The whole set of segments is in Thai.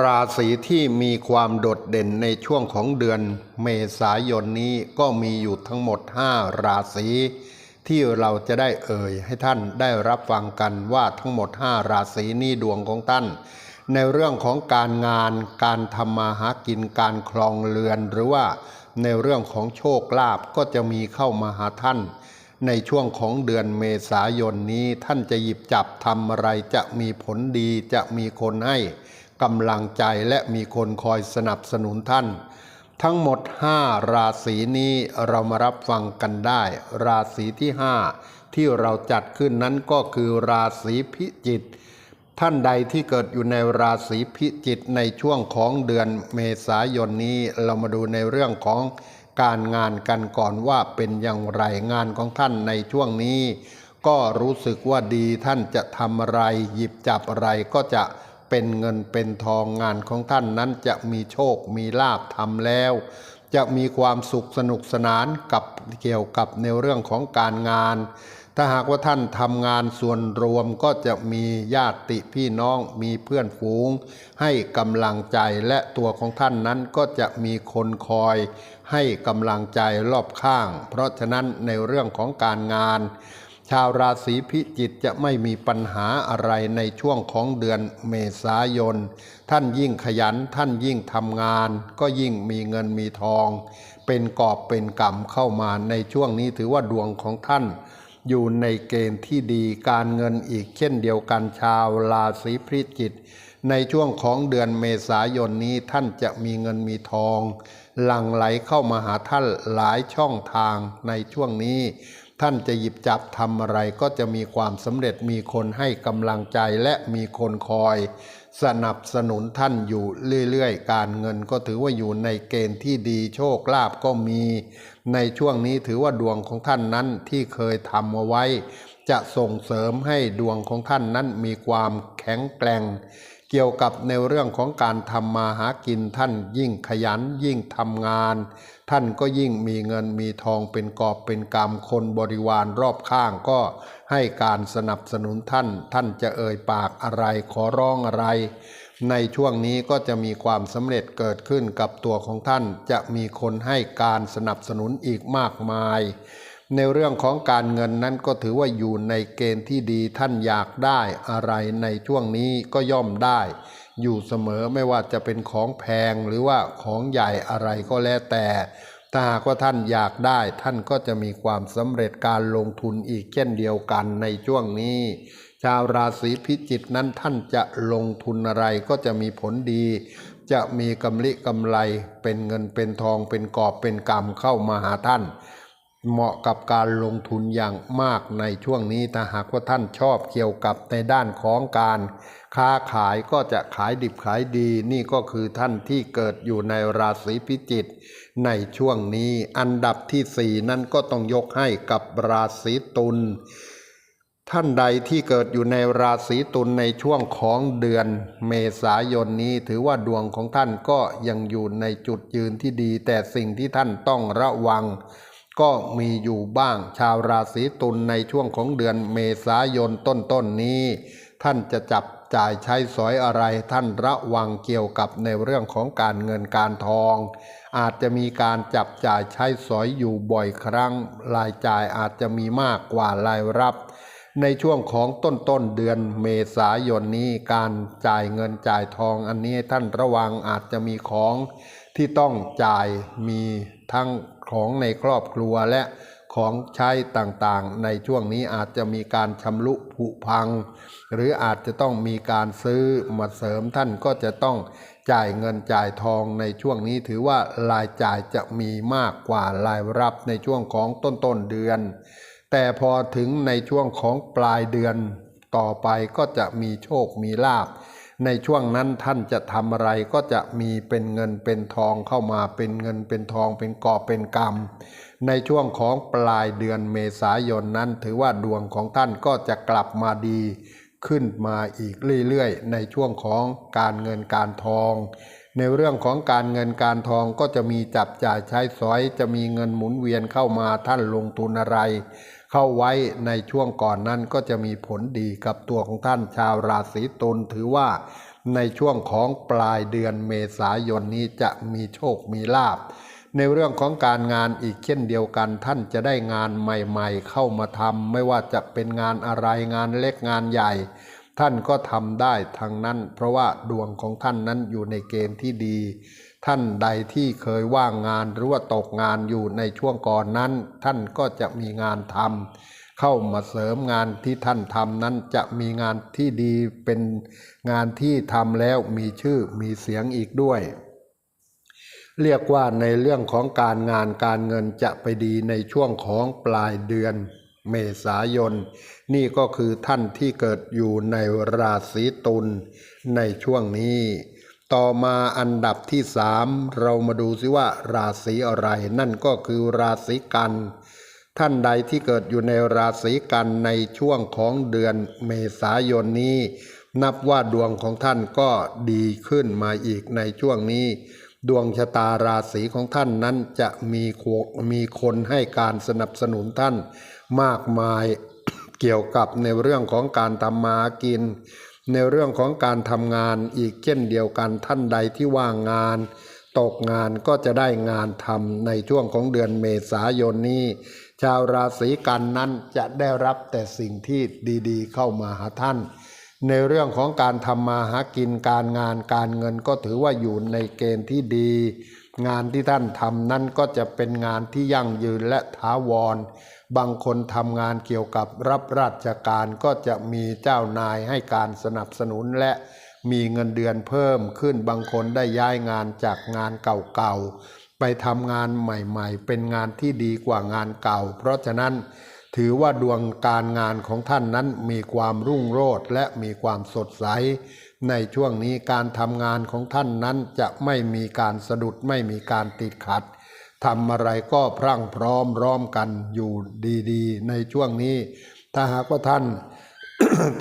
ราศีที่มีความโดดเด่นในช่วงของเดือนเมษายนนี้ก็มีอยู่ทั้งหมด 5 ราศีที่เราจะได้เอ่ยให้ท่านได้รับฟังกันว่าทั้งหมด 5 ราศีนี้ดวงของท่าน ในเรื่องของการงานการทำมาหากินการคลองเรือน หรือว่าในเรื่องของโชคลาภก็จะมีเข้ามาหาท่าน ในช่วงของเดือนเมษายนนี้ท่านจะหยิบจับทำอะไรจะมีผลดีจะมีคนให้ กำลังใจและมีคนคอยสนับสนุนท่าน ทั้งหมด 5 ราศีนี้เรามารับฟังกันได้ ราศีที่ 5 ที่เราจัดขึ้นนั้นก็คือราศีพิจิกท่านใดที่เกิดอยู่ในราศีพิจิกในช่วงของเดือนเมษายนนี้เรามาดูในเรื่องของการงานกันก่อนว่าเป็นอย่างไรงานของท่านในช่วงนี้ ก็รู้สึกว่าดีท่านจะทำอะไร หยิบจับอะไรก็จะ เป็นเงินเป็นทองงานของท่านนั้นจะมีโชคมีลาภทำแล้ว จะมีความสุขสนุกสนานกับเกี่ยวกับในเรื่องของการงาน ถ้าหากว่าท่านทำงานส่วนรวมก็จะมีญาติพี่น้องมีเพื่อนฝูง ให้กำลังใจและตัวของท่านนั้นก็จะมีคนคอย ให้กำลังใจรอบข้าง เพราะฉะนั้นในเรื่องของการงาน ชาวราศีพิจิกจะไม่มีปัญหาอะไรในช่วงของเดือนเมษายน ท่านยิ่งขยันท่านยิ่งทำงาน ก็ยิ่งมีเงินมีทอง เป็นกอบเป็นกำเข้ามาในช่วงนี้ถือว่าดวงของท่าน อยู่ในเกณฑ์ที่ดีการเงินอีกเช่นเดียวกันชาวราศีพิจิกในช่วงของเดือนเมษายนนี้ท่านจะมีเงินมีทอง หลั่งไหลเข้ามาหาท่านหลายช่องทางในช่วงนี้ ท่านจะหยิบจับทำอะไรก็จะมีความสำเร็จมีคนให้กำลังใจและมีคนคอย สนับสนุนท่านอยู่เรื่อยๆ การเงินก็ถือว่าอยู่ในเกณฑ์ที่ดีโชคลาภก็มี ในช่วงนี้ถือว่าดวงของท่านนั้นที่เคยทำเอาไว้ จะส่งเสริมให้ดวงของท่านนั้นมีความแข็งแกร่ง เกี่ยวกับในเรื่องของการทำมาหากินท่านยิ่งขยันยิ่งทำงาน ท่านก็ยิ่งมีเงินมีทองเป็นกอบเป็นกำคนบริวารรอบข้างก็ให้การสนับสนุนท่าน ท่านจะเอ่ยปากอะไรขอร้องอะไร ในช่วงนี้ก็จะมีความสำเร็จเกิดขึ้นกับตัวของท่านจะมีคนให้การสนับสนุนอีกมากมาย ในเรื่องของการเงินนั้นก็ถือว่าอยู่ในเกณฑ์ที่ดีท่านอยากได้อะไรในช่วงนี้ก็ย่อมได้ อยู่เสมอไม่ว่าจะเป็นของแพงหรือว่าของใหญ่อะไรก็แล้วแต่ถ้าหากว่าท่านอยากได้ท่านก็จะมีความสำเร็จการลงทุนอีกเช่นเดียวกันในช่วงนี้ ชาวราศีพิจิกนั้นท่านจะลงทุนอะไรก็จะมีผลดี จะมีกำลิกำไรเป็นเงินเป็นทองเป็นกอบเป็นกำเข้ามาหาท่าน เหมาะกับการลงทุนอย่างมากในช่วงนี้ถ้าหากว่าท่านชอบเกี่ยวกับในด้านของการค้าขายก็จะขายดิบขายดี นี่ก็คือท่านที่เกิดอยู่ในราศีพิจิกในช่วงนี้อันดับที่สี่นั่นก็ต้องยกให้กับราศีตุลท่านใดที่เกิดอยู่ในราศีตุลในช่วงของเดือนเมษายนนี้ถือว่าดวงของท่านก็ยังอยู่ในจุดยืนที่ดี แต่สิ่งที่ท่านต้องระวัง ก็มีอยู่บ้างชาวราศีตุลในช่วงของเดือนเมษายนต้นๆนนี้ ท่านจะจับจ่ายใช้สอยอะไรท่านระวังเกี่ยวกับในเรื่องของการเงินการทอง อาจจะมีการจับจ่ายใช้สอยอยู่บ่อยครั้ง รายจ่ายอาจจะมีมากกว่ารายรับ ในช่วงของต้นต้นๆเดือนเมษายนนี้การจ่ายเงินจ่ายทองอันนี้ท่านระวังอาจจะมีของที่ต้องจ่ายมีทั้ง ของในครอบครัวและของใช้ต่างๆ ในช่วงนี้อาจจะมีการชำรุผุพัง หรืออาจจะต้องมีการซื้อมาเสริมท่านก็จะต้องจ่ายเงินจ่ายทองในช่วงนี้ถือว่ารายจ่ายจะมีมากกว่ารายรับในช่วงของต้นต้นๆเดือน แต่พอถึงในช่วงของปลายเดือนต่อไปก็จะมีโชคมีลาภ ในช่วงนั้นท่านจะทำอะไรก็จะมีเป็นเงินเป็นทองเข้ามาเป็นเงินเป็นทองเป็นกอบเป็นกำในช่วงของปลายเดือนเมษายนนั้น ถือว่าดวงของท่านก็จะกลับมาดี ขึ้นมาอีกเรื่อยๆ ในช่วงของการเงินการทอง ในเรื่องของการเงินการทองก็จะมีจับจ่ายใช้สอย จะมีเงินหมุนเวียนเข้ามาท่านลงทุนอะไร เข้าไว้ในช่วงก่อนนั้นก็จะมีผลดีกับตัวของท่านชาวราศีตุลถือว่าในช่วงของปลายเดือนเมษายนนี้จะมีโชคมีลาบ ในเรื่องของการงานอีกเช่นเดียวกันท่านจะได้งานใหม่ๆ เข้ามาทำไม่ว่าจะเป็นงานอะไรงานเล็กงานใหญ่ ท่านก็ทำได้ทางนั้น เพราะว่าดวงของท่านนั้นอยู่ในเกณฑ์ที่ดี ท่านใดที่เคยว่างงานหรือว่าตกงานอยู่ในช่วงก่อนนั้น ท่านก็จะมีงานทำเข้ามาเสริมงานที่ท่านทำนั้นจะมีงานที่ดีเป็นงานที่ทำแล้วมีชื่อมีเสียงอีกด้วย เรียกว่าในเรื่องของการงานการเงินจะไปดีในช่วงของปลายเดือนเมษายน นี่ก็คือท่านที่เกิดอยู่ในราศีตุลในช่วงนี้ ต่อมาอันดับที่สามเรามาดูซิว่าราศีอะไร นั่นก็คือราศีกัน ท่านใดที่เกิดอยู่ในราศีกันในช่วงของเดือนเมษายนนี้ นับว่าดวงของท่านก็ดีขึ้นมาอีกในช่วงนี้ ดวงชะตาราศีของท่านนั้นจะมีโคมีคนให้การสนับสนุนท่าน มากมายเกี่ยวกับในเรื่องของการทำมากิน ในเรื่องของการทำงานอีกเช่นเดียวกันท่านใดที่ว่างงาน ตกงานก็จะได้งานทำในช่วงของเดือนเมษายนนี้ ชาวราศีกันนั้นจะได้รับแต่สิ่งที่ดีๆ เข้ามาหาท่าน ในเรื่องของการทำมาหากินการงานการเงินก็ถือว่าอยู่ในเกณฑ์ที่ดี งานที่ท่านทำนั้นก็จะเป็นงานที่ยั่งยืนและถาวร บางคนทำงานเกี่ยวกับรับราชการก็จะมีเจ้านายให้การสนับสนุนและมีเงินเดือนเพิ่มขึ้นบางคนได้ย้ายงานจากงานเก่าๆ ไปทำงานใหม่ๆ เป็นงานที่ดีกว่างานเก่า เพราะฉะนั้นถือว่าดวงการงานของท่านนั้นมีความรุ่งโรจน์และมีความสดใส ในช่วงนี้การทำงานของท่านนั้นจะไม่มีการสะดุดไม่มีการติดขัด ทำอะไรก็พรั่งพร้อมร้อมกันอยู่ดีๆ ในช่วงนี้ ถ้าหากว่าท่าน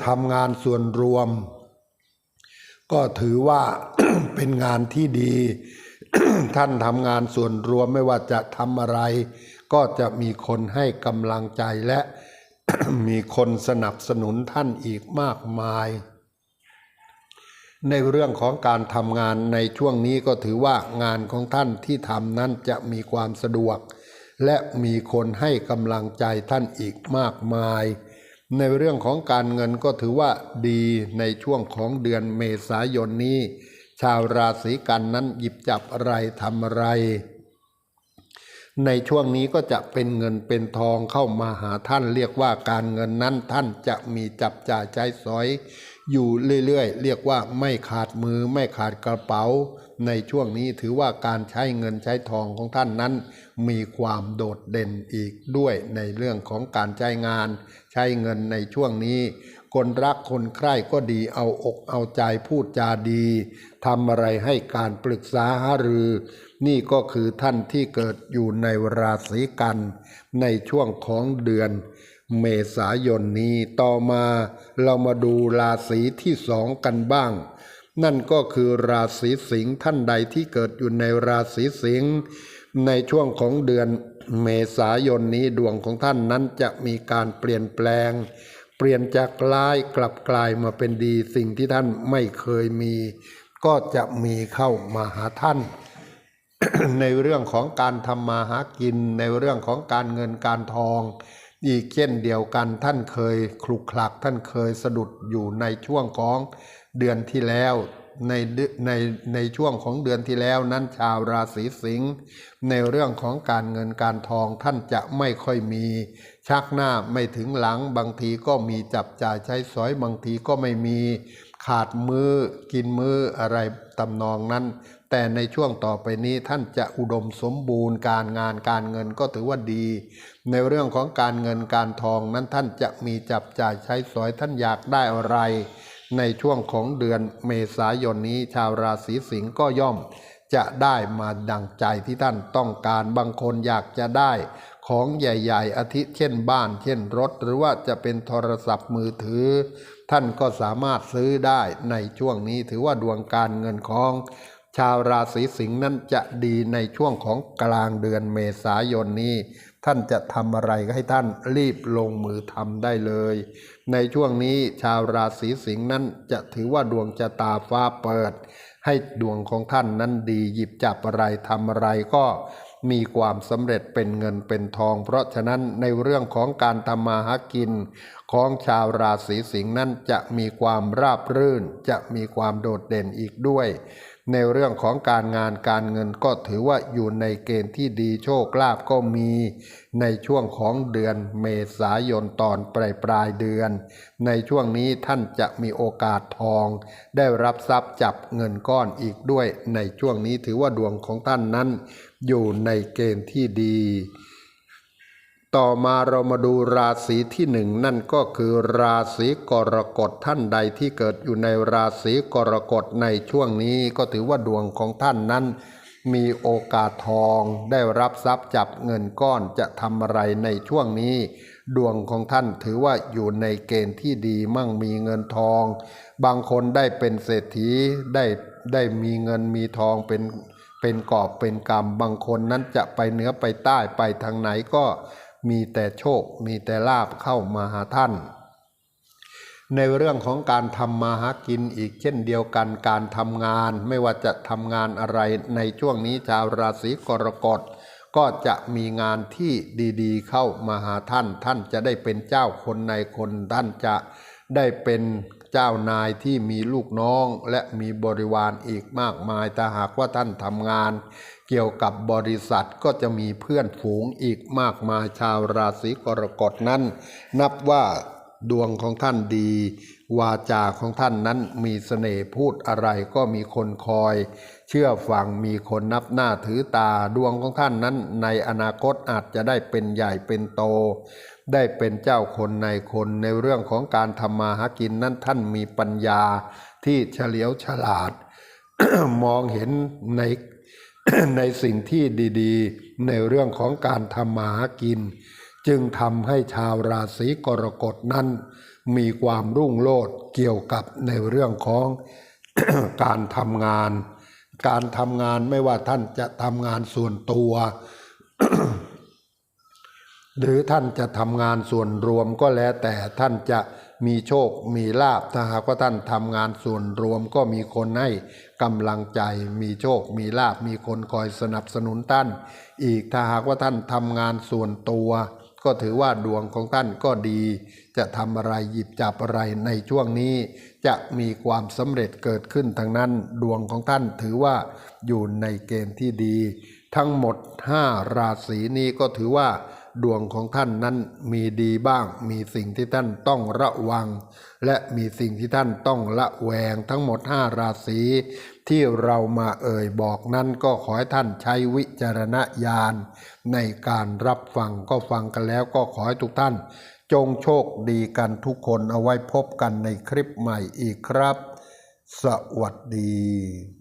ทำงานส่วนรวม ก็ถือว่าเป็นงานที่ดี ท่านทำงานส่วนรวมไม่ว่าจะทำอะไร ก็จะมีคนให้กำลังใจและมีคนสนับสนุนท่านอีกมากมาย ในเรื่องของการทำงานในช่วงนี้ก็ถือว่างานของท่านที่ทำนั้นจะมีความสะดวก และมีคนให้กำลังใจท่านอีกมากมาย ในเรื่องของการเงินก็ถือว่าดีในช่วงของเดือนเมษายนนี้ ชาวราศีกันนั้นหยิบจับอะไรทำอะไร ในช่วงนี้ก็จะเป็นเงินเป็นทองเข้ามาหาท่านเรียกว่าการเงินนั้นท่านจะมีจับจ่ายใช้สอย อยู่เรื่อยๆ เรียกว่าไม่ขาดมือไม่ขาดกระเป๋า ในช่วงนี้ถือว่าการใช้เงินใช้ทองของท่านนั้น มีความโดดเด่นอีกด้วยในเรื่องของการใช้งาน ใช้เงินในช่วงนี้ คนรักคนใคร่ก็ดีเอาอกเอาใจพูดจาดีทำอะไรให้การปรึกษาหารือ นี่ก็คือท่านที่เกิดอยู่ในราศีกัน ในช่วงของเดือน เมษายนนี้ต่อมาเรามาดูราศีที่สองกันบ้าง นั่นก็คือราศีสิงห์ท่านใดที่เกิดอยู่ในราศีสิงห์ในช่วงของเดือนเมษายนนี้ดวงของท่านนั้นจะมีการเปลี่ยนแปลง เปลี่ยนจากร้ายกลับกลายมาเป็นดีสิ่งที่ท่านไม่เคยมี ก็จะมีเข้ามาหาท่าน ในเรื่องของการทำมาหากินในเรื่องของการเงินการทอง อีกเช่นเดียวกันท่านเคยคลุกคลักท่านเคยสะดุดอยู่ในช่วงของเดือนที่แล้วในในในช่วงของเดือนที่แล้วนั้นชาวราศีสิงห์ในเรื่องของการเงินการทองท่านจะไม่ค่อยมี ชักหน้าไม่ถึงหลังบางทีก็มีจับจ่ายใช้สอยบางทีก็ไม่มีขาดมือกินมืออะไรตำนองนั้น แต่ในช่วงต่อไปนี้ท่านจะอุดมสมบูรณ์การงานการเงินก็ถือว่าดี ในเรื่องของการเงินการทองนั้นท่านจะมีจับจ่ายใช้สอยท่านอยากได้อะไร ในช่วงของเดือนเมษายนนี้ชาวราศีสิงห์ก็ย่อมจะได้มาดังใจที่ท่านต้องการบางคนอยากจะได้ของใหญ่ๆอาทิเช่นบ้าน เช่นรถ หรือว่าจะเป็นโทรศัพท์มือถือ ท่านก็สามารถซื้อได้ในช่วงนี้ถือว่าดวงการเงินของ ชาวราศีสิงห์นั้นจะดีในช่วงของกลางเดือนเมษายนนี้ ท่านจะทำอะไรก็ให้ท่านรีบลงมือทำได้เลย ในช่วงนี้ชาวราศีสิงห์นั้นจะถือว่าดวงชะตาฟ้าเปิด ให้ดวงของท่านนั้นดีหยิบจับอะไรทำอะไรก็มีความสำเร็จเป็นเงินเป็นทอง เพราะฉะนั้นในเรื่องของการทำมาหากิน ของชาวราศีสิงห์นั้นจะมีความราบรื่น จะมีความโดดเด่นอีกด้วย ในเรื่องของการงานการเงินก็ถือว่าอยู่ในเกณฑ์ที่ดีโชคลาภก็มี ในช่วงของเดือนเมษายนตอนปลายปลายเดือน ในช่วงนี้ท่านจะมีโอกาสทอง ได้รับทรัพย์จับเงินก้อนอีกด้วย ในช่วงนี้ถือว่าดวงของท่านนั้น อยู่ในเกณฑ์ที่ดี ต่อมาเรามาดูราศีที่หนึ่งนั่นก็คือราศีกรกฎท่านใดที่เกิดอยู่ในราศีกรกฎในช่วงนี้ก็ถือว่าดวงของท่านนั้น มีโอกาสทองได้รับทรัพย์จับเงินก้อนจะทำอะไรในช่วงนี้ ดวงของท่านถือว่าอยู่ในเกณฑ์ที่ดีมั่งมีเงินทอง บางคนได้เป็นเศรษฐีได้ได้มีเงินมีทองเป็นเป็นกอบเป็นกำบางคนนั้นจะไปเหนือไปใต้ไปทางไหนก็ มีแต่โชค มีแต่ลาบเข้ามาหาท่าน ในเรื่องของการทำมาหากินอีกเช่นเดียวกันการทำงาน ไม่ว่าจะทำงานอะไรในช่วงนี้ชาวราศีกรกฎก็จะมีงานที่ดีๆ เข้ามาหาท่าน ท่านจะได้เป็นเจ้าคนในคนท่านจะได้เป็นเจ้านายที่มีลูกน้องและมีบริวารอีกมากมายถ้าหากว่าท่านทำงาน เกี่ยวกับบริษัทก็จะมีเพื่อนฝูงอีกมากมายชาวราศีกรกฎนั้น นับว่าดวงของท่านดี วาจาของท่านนั้นมีเสน่ห์พูดอะไรก็มีคนคอย เชื่อฟังมีคนนับหน้าถือตาดวงของท่านนั้น ในอนาคตอาจจะได้เป็นใหญ่เป็นโต ได้เป็นเจ้าคนในคนในเรื่องของการทำมาหากินนั้นท่านมีปัญญาที่เฉลียวฉลาด มองเห็นใน ในสิ่งที่ดีๆ ในเรื่องของการทำมาหากิน จึงทำให้ชาวราศีกรกฎนั้น มีความรุ่งโรจน์เกี่ยวกับในเรื่องของการทำงาน การทำงานไม่ว่าท่านจะทำงานส่วนตัว หรือท่านจะทำงานส่วนรวมก็แล้วแต่ท่านจะ มีโชคมีลาบถ้าหากว่าท่านทำงานส่วนรวมก็มีคนให้กำลังใจ มีโชคมีลาบมีคนคอยสนับสนุนท่าน อีกถ้าหากว่าท่านทำงานส่วนตัว ก็ถือว่าดวงของท่านก็ดี จะทำอะไรหยิบจับอะไรในช่วงนี้ จะมีความสำเร็จเกิดขึ้นทั้งนั้น ดวงของท่านถือว่าอยู่ในเกณฑ์ที่ดี ทั้งหมด 5 ราศีนี้ก็ถือว่า ดวงของท่านนั้นมีดีบ้าง มีสิ่งที่ท่านต้องระวัง และมีสิ่งที่ท่านต้องละแวงทั้งหมด 5 ราศีที่เรามาเอ่ยบอกนั้นก็ขอให้ท่านใช้วิจารณญาณในการรับฟังก็ฟังกันแล้วก็ขอให้ทุกท่าน จงโชคดีกันทุกคนเอาไว้พบกันในคลิปใหม่อีกครับ สวัสดี